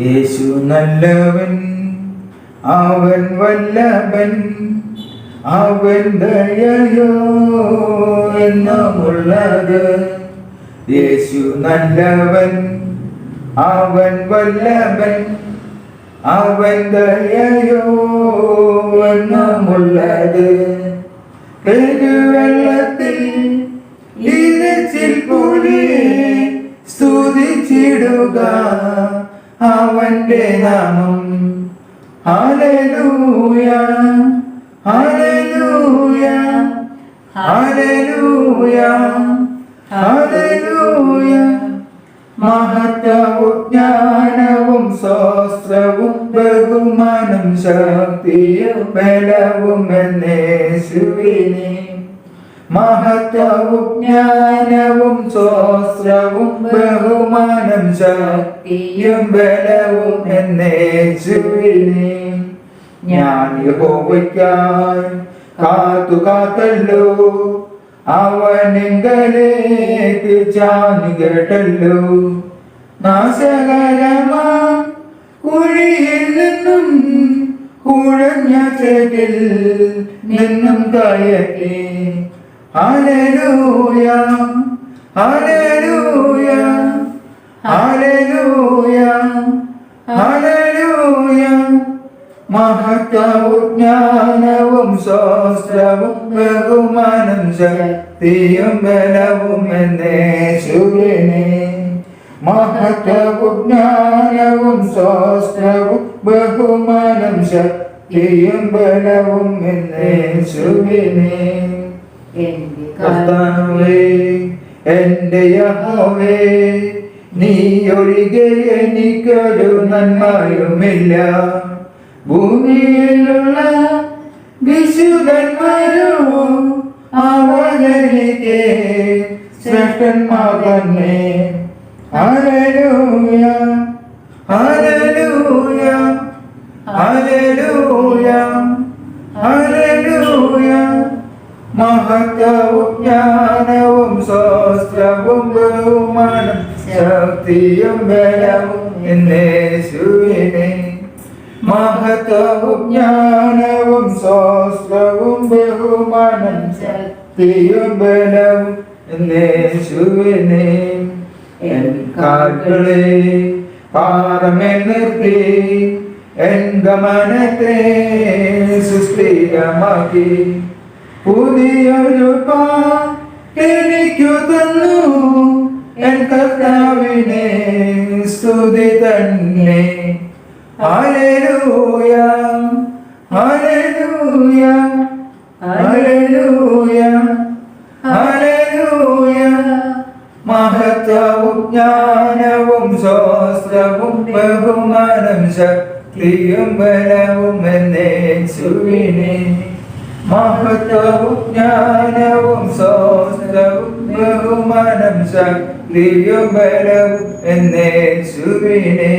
യേശു നല്ലവൻ അവൻ വല്ലഭൻ അവൻ ദയയോ എന്നുമുള്ളത് യേശു നല്ലവൻ അവൻ വല്ലഭൻ അവൻ ദയയോ എന്നുമുള്ളത് പെരുവെള്ളത്തിൽ സ്തുതിച്ചിടുക. അവന്റെ നാമം. ഹല്ലേലൂയ ഹല്ലേലൂയ ഹല്ലേലൂയ ഹല്ലേലൂയ. മഹത്വവും ജ്ഞാനവും ബഹുമാനം ശക്തിയും ബലവും എന്നേശുവിനെ. മഹത്വവും ജ്ഞാനവും ശാസ്ത്രവും ബഹുമാനം ശക്തിയും ബലവും എന്നേശുവിനെ ഞാൻ യഹോവയ്ക്കായി കാത്തു കാത്തല്ലോ. അവനെങ്കലേക്ക് ചാഞ്ഞു കേട്ടല്ലോ. നാശകരമാ കുഴിയിൽ നിന്നും കുഴഞ്ഞ ചേട്ടിൽ നിന്നും കയറ്റി ഹല്ലേലൂയ ഹല്ലേലൂയ ഹല്ലേലൂയ ഹല്ലേലൂയ മഹത്വവും ശാസ്ത്രവും ബഹുമാനം ശക്തിയും ബലവും എന്നേശുവിനെ മഹത്വവും ജ്ഞാനവും ശാസ്ത്രവും ബഹുമാനം ശക്തിയും ബലവും എന്നേശുവിനെ കർത്താവേ എന്റെ യഹോവേ നീ ഒഴികെ എനിക്കൊരു നന്മയുമില്ല. ഭൂമിയിലുള്ള വിശുദ്ധന്മാരും അവരെനിക്ക് ശ്രേഷ്ഠന്മാർ തന്നെ ഹല്ലേലൂയ ഹല്ലേലൂയ ഹല്ലേലൂയ. മഹത്വവും ജ്ഞാനവും ശാസ്ത്രവും ബഹുമാനം ശക്തിയും ബലവും എന്നേശുവിനെ. മഹത്വവും ജ്ഞാനവും ശാസ്ത്രവും ബഹുമാനം ശക്തിയും ബലവും എന്നേശുവിനെ. എൻ കാൽകളെ പാറമേൽ നിർത്തി എൻ ഗമനത്തെ സുസ്ഥിരമാക്കി. പുതിയൊരു എനിക്കു തന്നു എൻ കർത്താവിനെ സ്തുതി തന്നെ. മഹത്വവും ജ്ഞാനവും ശാസ്ത്രവും ബഹുമാനം ശക്തിയും ബലവും എന്നേശുവിനെ. മഹത്വവും ജ്ഞാനവും ശാസ്ത്രവും ബഹുമാനം ശക്തിയും ബലവും എന്നേശുവിനെ.